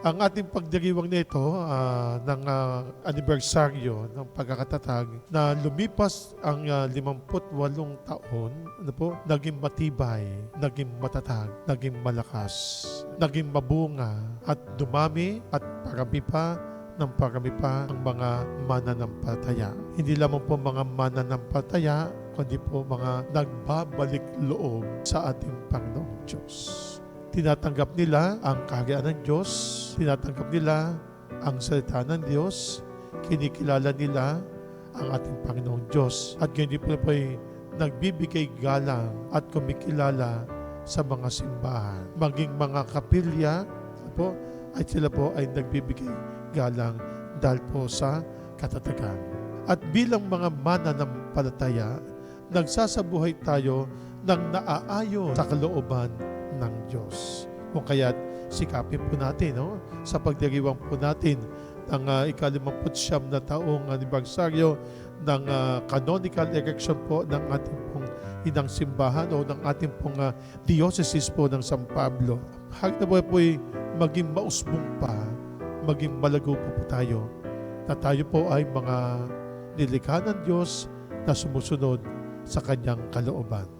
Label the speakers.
Speaker 1: Ang ating pagdiriwang nito ah, ng ah, anibersaryo ng pagkakatatag na lumipas ang ah, 58 taon, ano po, naging matibay, naging matatag, naging malakas, naging mabunga at dumami at parami pa ng parami pa ang mga mananampalataya. Hindi lamang po mga mananampalataya, kundi po mga nagbabalik loob sa ating Panginoong Diyos. Tinatanggap nila ang kaharian ng Diyos, tinatanggap nila ang salita ng Diyos, kinikilala nila ang ating Panginoong Diyos. At ganyan po po ay nagbibigay galang at kumikilala sa mga simbahan. Maging mga kapilya ano po, at sila po ay nagbibigay galang dahil po sa katatagan. At bilang mga mananampalataya, nagsasabuhay tayo ng naaayon sa kalooban ng Diyos. Kung kaya't sikapin po natin no? sa pagdiriwang po natin ng uh, ikalimamputsyam na taong anibersaryo ng ah, canonical erection po ng ating pong inang simbahan o ng ating pong ah, diocese po ng San Pablo. Hag na po po'y maging mausbong pa, maging malago po po tayo na tayo po ay mga nilikha ng Diyos na sumusunod sa kanyang kalooban.